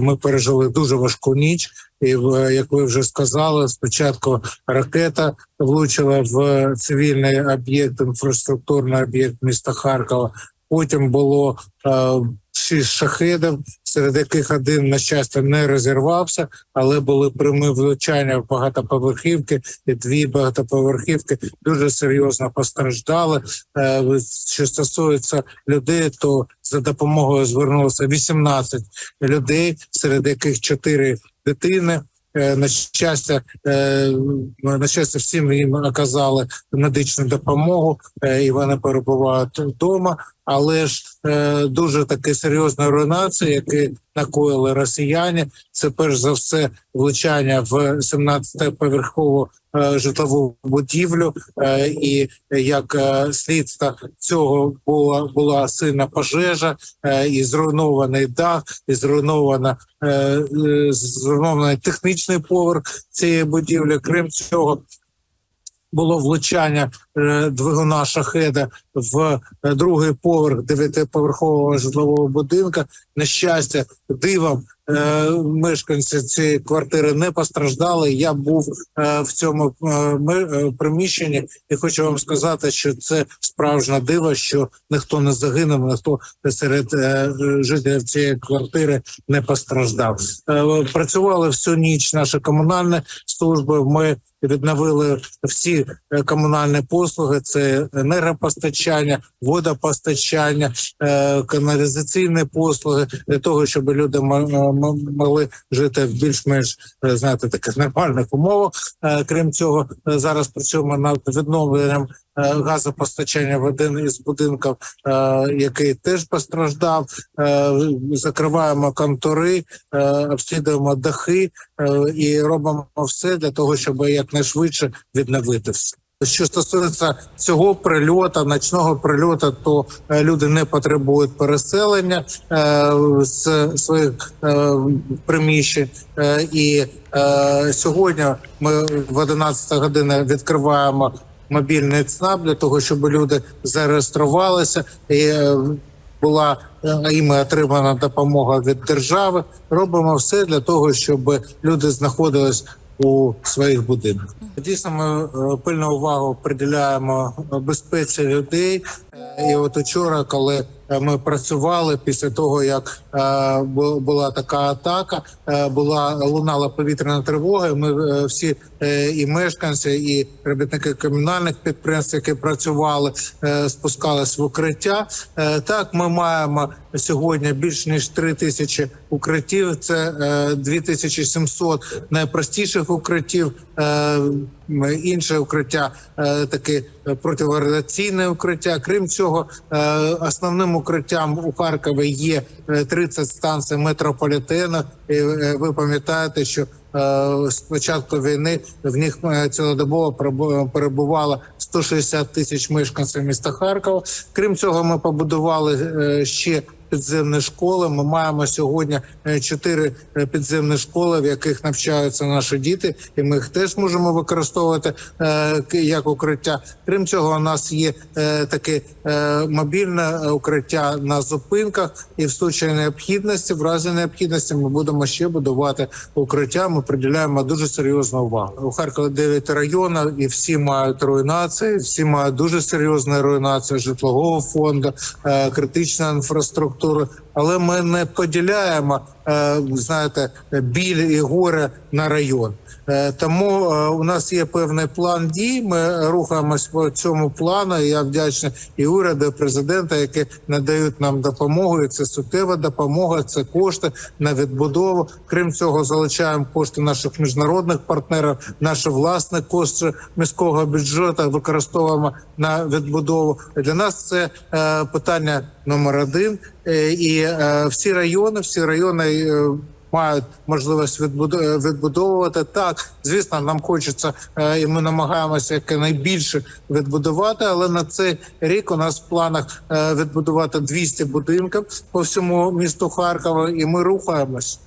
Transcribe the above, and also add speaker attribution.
Speaker 1: Ми пережили дуже важку ніч, і як ви вже сказали, спочатку ракета влучила в цивільний об'єкт, інфраструктурний об'єкт міста Харкова. Потім було е, шість шахедів, серед яких один на щастя не розірвався, але були прямі влучання в багатоповерхівки, і дві багатоповерхівки дуже серйозно постраждали. Е, що стосується людей, то за допомогою звернулося 18 людей, серед яких 4 дитини. Е, На щастя, е, на щастя, всім їм оказали медичну допомогу, і вони перебувають вдома. Але ж дуже такі серйозні руйнації, які накоїли росіяни, це перш за все влучання в 17-поверхову е, житлову будівлю, е, і як е, слідство цього була була сильна пожежа, е, і зруйнований дах, і зруйнована е, е, зруйнований технічний поверх цієї будівлі. Крім цього, було влучання е, двигуна шахеда в е, другий поверх дев'ятиповерхового житлового будинка. На щастя, дивом мешканці цієї квартири не постраждали. Я був е, в цьому е, е, приміщенні, і хочу вам сказати, що це справжнє диво, що ніхто не загинув, ніхто серед е, жителів цієї квартири не постраждав. Е, Працювали всю ніч наші комунальні служби. Ми відновили всі е, комунальні послуги: це енергопостачання, водопостачання, е, каналізаційні послуги для того, щоб люди м- м- могли жити в більш-менш е, знаєте таких нормальних умовах. Е, Крім цього, е, зараз працюємо над відновленням газопостачання в один із будинків, який теж постраждав. Закриваємо контори, обслідуємо дахи і робимо все для того, щоб якнайшвидше відновити все. Що стосується цього прильоту, ночного прильоту, то е, люди не потребують переселення е, з своїх е, приміщень. І сьогодні ми в 11 годині відкриваємо мобільний ЦНАП для того, щоб люди зареєструвалися і була їм отримана допомога від держави. Робимо все для того, щоб люди знаходились у своїх будинках. Дійсно, ми е, пильну увагу приділяємо безпеці людей. Е, І от учора, коли е, ми працювали після того, як е, була така атака, е, була лунала повітряна тривога. Ми е, всі е, і мешканці, і робітники комунальних підприємств, які працювали, е, спускались в укриття. Е, Так, ми маємо сьогодні більш ніж 3 тисячі укриттів. Це е, 2700 найпростіших укриттів. Е, Інше укриття е, таке протирадіаційне укриття. Крім цього, е, основним укриттям у Харкові є е, 30 станцій метрополітену. І е, ви пам'ятаєте, що е, з початку війни в них е, цілодобово перебу- перебувало 160 тисяч мешканців міста Харкова. Крім цього, ми побудували е, ще підземні школи. Ми маємо сьогодні е, чотири е, підземні школи, в яких навчаються наші діти, і ми їх теж можемо використовувати е, як укриття. Крім цього, у нас є таке мобільне укриття на зупинках, і в случаї необхідності, в разі необхідності, ми будемо ще будувати укриття. Ми приділяємо дуже серйозну увагу. У Харкові 9 районів, і всі мають руйнації, всі мають дуже серйозну руйнацію житлового фонду, е, критичної інфраструктури. Але ми не поділяємо, е, знаєте, біль і горе на район. Е, Тому е, у нас є певний план дій. Ми рухаємось по цьому плану. І Я вдячний і уряду, і президента, які надають нам допомогу. І Це суттєва допомога, це кошти на відбудову. Крім цього, залучаємо кошти наших міжнародних партнерів, наші власні кошти міського бюджету використовуємо на відбудову. Для нас це питання номер один. Е, Е, всі райони, всі райони. е, мають можливість відбуду- відбудовувати так. Звісно, нам хочеться е, і ми намагаємося якнайбільше відбудувати. Але на цей рік у нас в планах е, відбудувати 200 будинків по всьому місту Харкова, і ми рухаємось.